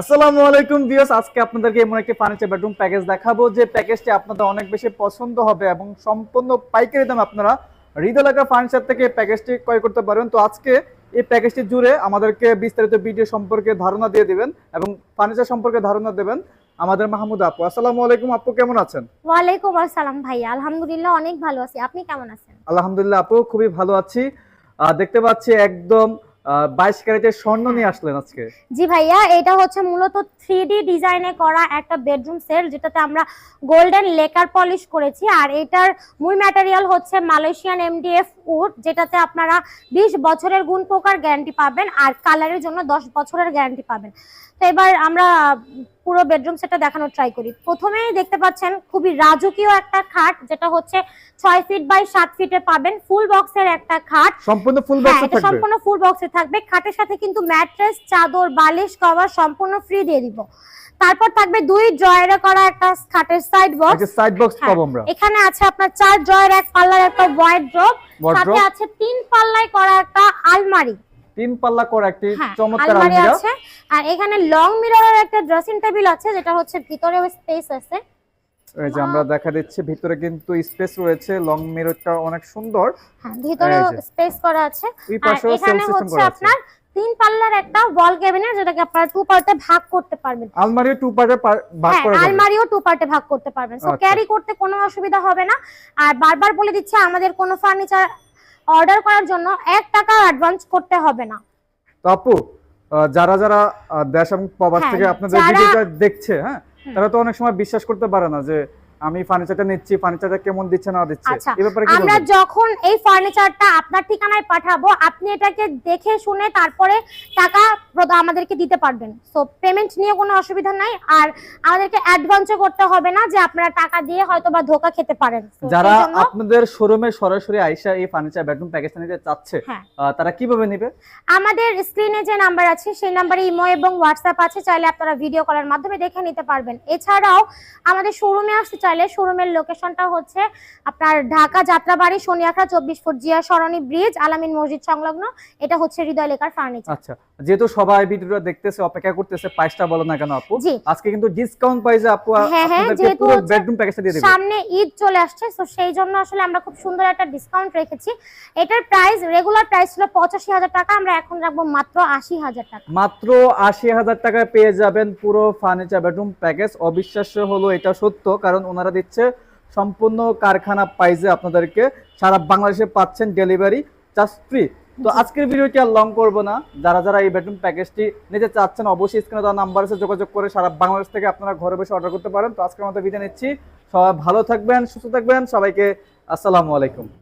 আসসালামু আলাইকুম ভিউয়ার্স আজকে আপনাদেরকে এমন একটি ফার্নিচার বেডরুম প্যাকেজ দেখাবো। যে প্যাকেজটি আপনাদের অনেক বেশি পছন্দ হবে এবং সম্পূর্ণ পাইকারি দামে আপনারা হৃদয়লাকা ফার্নিচার থেকে প্যাকেজটি ক্রয় করতে পারবেন তো আজকে এই প্যাকেজটি জুড়ে আমাদেরকে বিস্তারিত ভিডিও সম্পর্কে ধারণা দিয়ে দিবেন এবং ফার্নিচার সম্পর্কে ধারণা দেবেন আমাদের মাহমুদ আপু। আসসালামু আলাইকুম আপু কেমন আছেন? ওয়ালাইকুম আসসালাম ভাই আলহামদুলিল্লাহ অনেক ভালো আছি। আপনি কেমন আছেন? আলহামদুলিল্লাহ আপু খুবই ভালো আছি। দেখতে পাচ্ছি একদম বাইশ ক্যারেটের স্বর্ণ নিয়ে আসলেন আজকে। জি ভাইয়া এটা হচ্ছে মূলত ডিজাইনে করা একটা বেডরুম সেট যেটাতে আমরা গোল্ডেন লেকার পলিশ করেছি। আর এটার মূল ম্যাটেরিয়াল হচ্ছে মালয়েশিয়ান এমডিএফ উড যেটাতে আপনারা বিশ বছরের গুণ প্রকার গ্যারান্টি পাবেন আর কালারের জন্য দশ বছরের গ্যারান্টি পাবেন। তো এবার আমরা পুরো বেডরুম সেটটা দেখানোর ট্রাই করি। প্রথমেই দেখতে পাচ্ছেন খুবই রাজকীয় একটা খাট যেটা হচ্ছে ছয় ফিট বাই সাত ফিটে পাবেন। ফুল বক্সের একটা খাট। সম্পূর্ণ ফুল হ্যাঁ বক্সে থাকবে? সম্পূর্ণ ফুল বক্সে থাকবে। খাটের সাথে কিন্তু ম্যাট্রেস চাদর বালিশ কভার সম্পূর্ণ ফ্রি দিয়ে দিব। তারপর থাকবে দুই ড্রয়ারে করা একটা খাটের সাইড বক্স সাইড বক্স পাবো আমরা। এখানে আছে আপনার চার ড্রয়ার এক পাল্লার একটা ওয়াইড ড্রপ সাথে আছে তিন পাল্লায় করা একটা আলমারি। তিন পাল্লা করা একটি হ্যাঁ চমৎকার আলমারি আছে। আর এখানে লং মিররের একটা ড্রেসিং টেবিল আছে যেটা হচ্ছে ভিতরেও স্পেস আছে। এই যে আমরা দেখা দিচ্ছি ভিতরে কিন্তু স্পেস রয়েছে লং মিররটা অনেক সুন্দর। হ্যাঁ যে। স্পেস করা আছে। আর এখানে হচ্ছে আপনার তিন পাল্লার একটা ওয়াল ক্যাবিনেট যেটাকে আপনারা টু পার্টে ভাগ করতে পারবেন। আলমারিও টু পার্টে ভাগ হ্যাঁ করা যাবে। আলমারিও টু পার্টে ভাগ করতে পারবেন। সো আচ্ছা। ক্যারি করতে কোনো অসুবিধা হবে না। আর বারবার বলে দিচ্ছি আমাদের কোনো ফার্নিচার অর্ডার করার জন্য এক টাকা অ্যাডভান্স করতে হবে না। তো আপু যারা যারা দেশ এবং প্রবাস হ্যাঁ, থেকে আপনাদের ভিডিওটা দেখছে হ্যাঁ তারা তো অনেক সময় বিশ্বাস করতে পারে না যে আমি ফার্নিচারটা নিচ্ছি ফার্নিচারটা কেমন দিচ্ছে না দিচ্ছে। আচ্ছা, এই ব্যাপারে কি আমরা যখন এই ফার্নিচারটা আপনার ঠিকানায় পাঠাবো আপনি এটাকে দেখে শুনে তারপরে টাকা আমাদেরকে দিতে পারবেন। সো পেমেন্ট নিয়ে কোনো অসুবিধা নাই। আর আমাদেরকে অ্যাডভান্সও করতে হবে না যে আপনারা টাকা দিয়ে হয়তো বা ধোকা খেতে পারেন। যারা আপনাদের শোরুমে সরাসরি আইসা এই ফার্নিচার বেডরুম প্যাকেজটা নিতে চাচ্ছে হ্যাঁ। তারা কীভাবে নেবে? আমাদের স্ক্রিনে যে নাম্বার আছে সেই নাম্বারে ইমো এবং হোয়াটসঅ্যাপ আছে চাইলে আপনারা ভিডিও কলের মাধ্যমে দেখে নিতে পারবেন। এছাড়াও আমাদের শোরুমে আসতে চাইলে শোরুমের লোকেশনটা হচ্ছে আপনার ঢাকা যাত্রাবাড়ি শনিয়াখড়া চব্বিশ ফুট জিয়া সরণি ব্রিজ আলামিন মসজিদ সংলগ্ন। এটা হচ্ছে হৃদয় লেখার ফার্নিচার আচ্ছা যেহেতু সবাই ভিডিওটা দেখতেছে অপেক্ষা করতেছে প্রাইসটা বলো না কেন আপু? আজকে কিন্তু ডিসকাউন্ট প্রাইসে আপু হ্যাঁ, হ্যাঁ, আপনাদেরকে পুরো বেডরুম প্যাকেজটা দিয়ে দেবে। সামনে ঈদ চলে আসছে তো সেই জন্য আসলে আমরা খুব সুন্দর একটা ডিসকাউন্ট রেখেছি। এটার প্রাইস রেগুলার প্রাইস ছিল পঁচাশি হাজার টাকা আমরা এখন রাখব মাত্র আশি হাজার টাকা। মাত্র আশি হাজার টাকায় পেয়ে যাবেন পুরো ফার্নিচার বেডরুম প্যাকেজ অবিশ্বাস্য হলো এটা সত্য কারণ ওনারা দিচ্ছে সম্পূর্ণ কারখানা প্রাইজে আপনাদেরকে সারা বাংলাদেশে পাচ্ছেন ডেলিভারি জাস্ট ফ্রি তো আজকের ভিডিওটি আর লং করব না। যারা যারা এই বেডরুম প্যাকেজটি নিতে চাচ্ছেন, অবশ্যই স্ক্রিনে দেওয়া নাম্বার আছে, যোগাযোগ করে সারা বাংলাদেশ থেকে আপনারা ঘরে বসে অর্ডার করতে পারেন। তো আজকের মতো বিদায় নিচ্ছি। সবাই ভালো থাকবেন, সুস্থ থাকবেন। সবাইকে আসসালামু আলাইকুম।